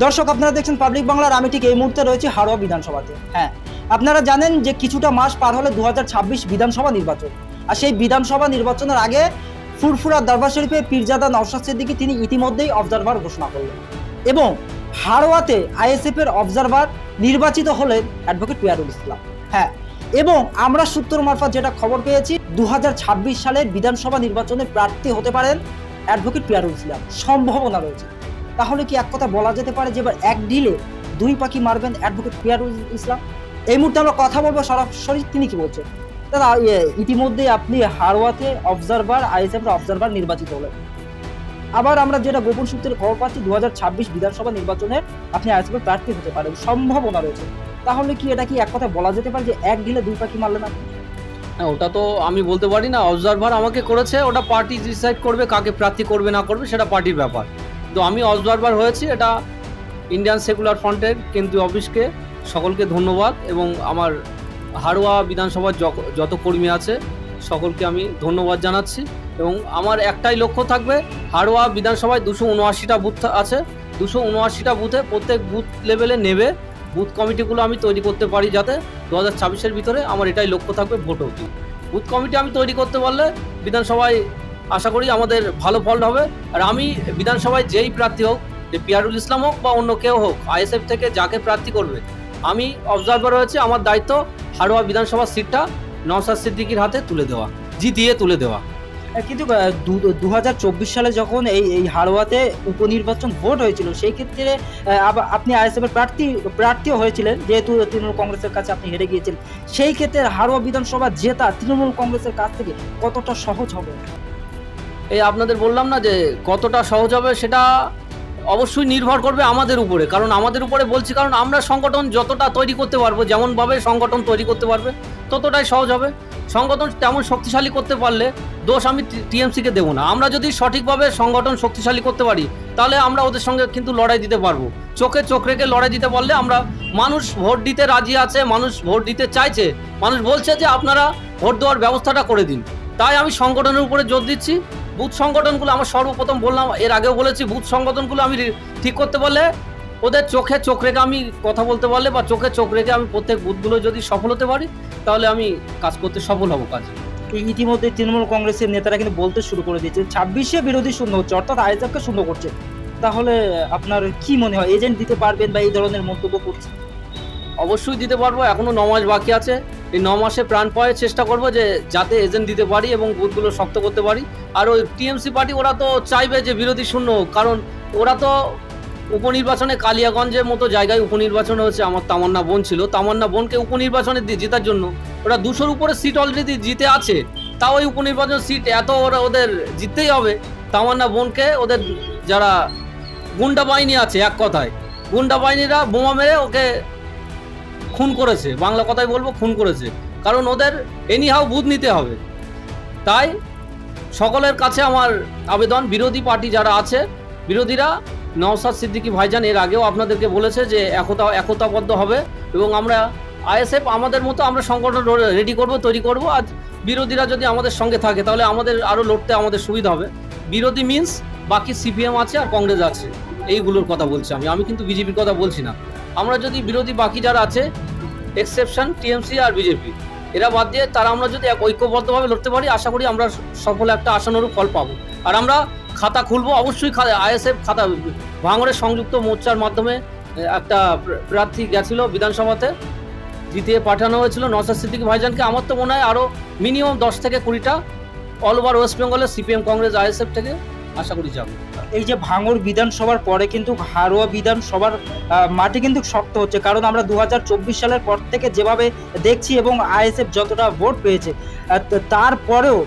দর্শক, আপনারা দেখছেন পাবলিক বাংলার আমি ঠিক এই মুহূর্তে রয়েছে হাড়োয়া বিধানসভাতে। হ্যাঁ আপনারা জানেন যে কিছুটা মাস পার হলে দু হাজার ছাব্বিশ বিধানসভা নির্বাচন। আর সেই বিধানসভা নির্বাচনের আগে ফুরফুরা দরবার শরীফে পীরজাদা নওশাদ সিদ্দিকী তিনি ইতিমধ্যেই অবজারভার ঘোষণা করলেন। এবং হাড়োয়াতে আইএসএফ এর অবজারভার নির্বাচিত হলেন অ্যাডভোকেট পিয়ারুল ইসলাম। হ্যাঁ এবং আমরা সূত্র মারফত যেটা খবর পেয়েছি, দু হাজার ছাব্বিশ সালের বিধানসভা নির্বাচনে প্রার্থী হতে পারেন অ্যাডভোকেট পিয়ারুল ইসলাম। সম্ভাবনা রয়েছে। তাহলে কি এক কথা বলা যেতে পারে যে এবার এক ডিলে দুই পাখি মারবেন অ্যাডভোকেট পিয়ারুল ইসলাম? এই মুহূর্তে আমরা কথা বলব সরাসরি, তিনি কি বলছেন? দাদা ইতিমধ্যে আপনি হারওয়াতে অবজারভার আইএসএফ অবজারভার নির্বাচিত হলেন। আবার আমরা যেটা গোপন সূত্রের খবর পাচ্ছি দু হাজার ছাব্বিশ বিধানসভা নির্বাচনে আপনি আইএসএফ প্রার্থী হতে পারেন, সম্ভাবনা রয়েছে। তাহলে কি এটা কি এক কথা বলা যেতে পারে যে এক ঢিলে দুই পাখি মারলেন আপনি? হ্যাঁ ওটা তো আমি বলতে পারি না অবজারভার আমাকে করেছে, ওটা পার্টি ডিসাইড করবে কাকে প্রার্থী করবে না করবে, সেটা পার্টির ব্যাপার। তো আমি অবজারভার হয়েছি, এটা ইন্ডিয়ান সেকুলার ফ্রন্টের কেন্দ্রীয় অফিসকে সকলকে ধন্যবাদ এবং আমার হাড়োয়া বিধানসভার যত কর্মী আছে সকলকে আমি ধন্যবাদ জানাচ্ছি এবং আমার একটাই লক্ষ্য থাকবে, হাড়োয়া বিধানসভায় দুশো উনআশিটা বুথ আছে, দুশো উনআশিটা বুথে প্রত্যেক বুথ লেভেলে নেবে, বুথ কমিটিগুলো আমি তৈরি করতে পারি যাতে দু হাজার ছাব্বিশের ভিতরে আমার এটাই লক্ষ্য থাকবে ভোট অবধি। বুথ কমিটি আমি তৈরি করতে পারলে বিধানসভায় আশা করি আমাদের ভালো ফল হবে। আর আমি বিধানসভায় যেই প্রার্থী হোক, যে পিয়ারুল ইসলাম হোক বা অন্য কেউ হোক, আইএসএফ থেকে যাকে প্রার্থী করবে, আমি অবজারভার হয়েছে আমার দায়িত্ব হাড়োয়া বিধানসভার সিটটা নওসাদ সিদ্দিকির হাতে তুলে দেওয়া, জিতিয়ে তুলে দেওয়া। কিন্তু দু হাজার চব্বিশ সালে যখন এই এই হাড়োয়াতে উপনির্বাচন ভোট হয়েছিল, সেই ক্ষেত্রে আপনি আইএসএফ এর প্রার্থী, প্রার্থীও হয়েছিলেন, যেহেতু তৃণমূল কংগ্রেসের কাছে আপনি হেরে গিয়েছিলেন। সেই ক্ষেত্রে হাড়োয়া বিধানসভা জেতা তৃণমূল কংগ্রেসের কাছ থেকে কতটা সহজ হবে? এই আপনাদের বললাম না যে কতটা সহজ হবে, সেটা অবশ্যই নির্ভর করবে আমাদের উপরে। কারণ আমাদের উপরে বলছি, কারণ আমরা সংগঠন যতটা তৈরি করতে পারব, যেমনভাবে সংগঠন তৈরি করতে পারবে, ততটাই সহজ হবে। সংগঠন তেমন শক্তিশালী করতে পারলে দোষ আমি টিএমসিকে দেবো না। আমরা যদি সঠিকভাবে সংগঠন শক্তিশালী করতে পারি, তাহলে আমরা ওদের সঙ্গে কিন্তু লড়াই দিতে পারব। চোখে চোখ রেখে লড়াই দিতে পারলে আমরা মানুষ ভোট দিতে রাজি আছে, মানুষ ভোট দিতে চাইছে, মানুষ বলছে যে আপনারা ভোট দেওয়ার ব্যবস্থাটা করে দিন। তাই আমি সংগঠনের উপরে জোর দিচ্ছি। বুথ সংগঠনগুলো আমার সর্বপ্রথম বললাম এর আগেও বলেছি বুথ সংগঠনগুলো আমি ঠিক করতে পারলে ওদের চোখে চোখ রেখে আমি কথা বলতে পারলে বা চোখে চোখ রেখে আমি প্রত্যেক বুথগুলো যদি সফল হতে পারি তাহলে আমি কাজ করতে সফল হব কাজ। ইতিমধ্যে তৃণমূল কংগ্রেসের নেতারা কিন্তু বলতে শুরু করে দিয়েছে ছাব্বিশে বিরোধী শূন্য হচ্ছে অর্থাৎ আইএসএফকে শূন্য করছে। তাহলে আপনার কি মনে হয় এজেন্ট দিতে পারবেন বা এই ধরনের মন্তব্য করছে অবশ্যই দিতে পারব এখনও নমাজ বাকি আছে। এই ন মাসে প্রাণ পাওয়ার চেষ্টা করব যে যাতে এজেন্ট দিতে পারি এবং বুথগুলো শক্ত করতে পারি। আর ওই টিএমসি পার্টি ওরা তো চাইবে যে বিরোধী শূন্য কারণ ওরা তো উপনির্বাচনে কালিয়াগঞ্জের মতো জায়গায় উপনির্বাচন হয়েছে, আমার তামান্না বোন ছিল। তামান্না বোনকে উপনির্বাচনে দিয়ে জেতার জন্য ওরা দুশোর উপরে সিট অলরেডি জিতে আছে। তাও ওই উপনির্বাচন সিট এত ওরা ওদের জিততেই হবে। তামান্না বোনকে ওদের যারা গুন্ডা বাহিনী আছে, এক কথায়। গুন্ডা বাহিনীরা বোমা মেরে ওকে খুন করেছে, বাংলা কথায় বলব খুন করেছে। কারণ ওদের এনিহাও বুথ নিতে হবে। তাই সকলের কাছে আমার আবেদন, বিরোধী পার্টি যারা আছে, বিরোধীরা নওসাদ সিদ্দিকি ভাইজান এর আগেও আপনাদেরকে বলেছে যে একতা, একতাবদ্ধ হবে এবং আমরা আইএসএফ আমাদের মতো আমরা সংগঠন রেডি করব, তৈরি করব। আর বিরোধীরা যদি আমাদের সঙ্গে থাকে, তাহলে আমাদের আরও লড়তে আমাদের সুবিধা হবে। বিরোধী মিন্স বাকি সিপিএম আছে আর কংগ্রেস আছে। এইগুলোর কথা বলছি আমি। আমি কিন্তু বিজেপির কথা বলছি না। আমরা যদি বিরোধী বাকি যারা আছে এক্সেপশন টিএমসি আর বিজেপি, এরা বাদ দিয়ে তারা আমরা যদি এক ঐক্যবদ্ধভাবে লড়তে পারি, আশা করি আমরা সফল একটা আশানুরূপ ফল পাবো। আর আমরা খাতা খুলবো, অবশ্যই আইএসএফ খাতা ভাঙড়ের সংযুক্ত মোর্চার মাধ্যমে একটা প্রার্থী গেছিল বিধানসভাতে, জিতিয়ে পাঠানো হয়েছিল নসাদ সিদ্দিকী ভাইজানকে। আমার তো মনে হয় আরও মিনিমাম দশ থেকে কুড়িটা অল ওভার ওয়েস্ট বেঙ্গলের সিপিএম কংগ্রেস আইএসএফ থেকে আশা করি যাব। এই যে ভাঙড় বিধানসভার পরে কিন্তু হারোয়া বিধানসভার মাটি কিন্তু শক্ত হচ্ছে, কারণ আমরা দু হাজার চব্বিশ সালের পর থেকে যেভাবে দেখছি এবং আইএসএফ যতটা ভোট পেয়েছে তারপরেও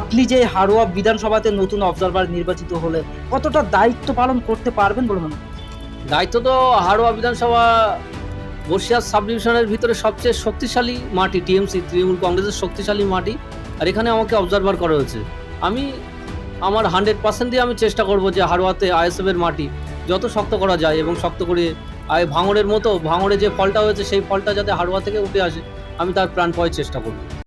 আপনি যে হারোয়া বিধানসভাতে নতুন অবজারভার নির্বাচিত হলে কতটা দায়িত্ব পালন করতে পারবেন বলে মনে দায়িত্ব তো হাড়োয়া বিধানসভা বসিরহাট সাব ডিভিশনের ভিতরে সবচেয়ে শক্তিশালী মাটি, টিএমসি, তৃণমূল কংগ্রেসের শক্তিশালী মাটি, আর এখানে আমাকে অবজারভার করা হয়েছে। আমি আমার হান্ড্রেড পার্সেন্ট দিয়ে আমি চেষ্টা করব যে হারোয়াতে আইএসএফের মাটি যত শক্ত করা যায় এবং শক্ত করে আয় ভাঙরের মতো ভাঙরে যে ফলটা হয়েছে সেই ফলটা যাতে হারোয়া থেকে উঠে আসে, আমি তার প্রাণ পাওয়ার চেষ্টা করব।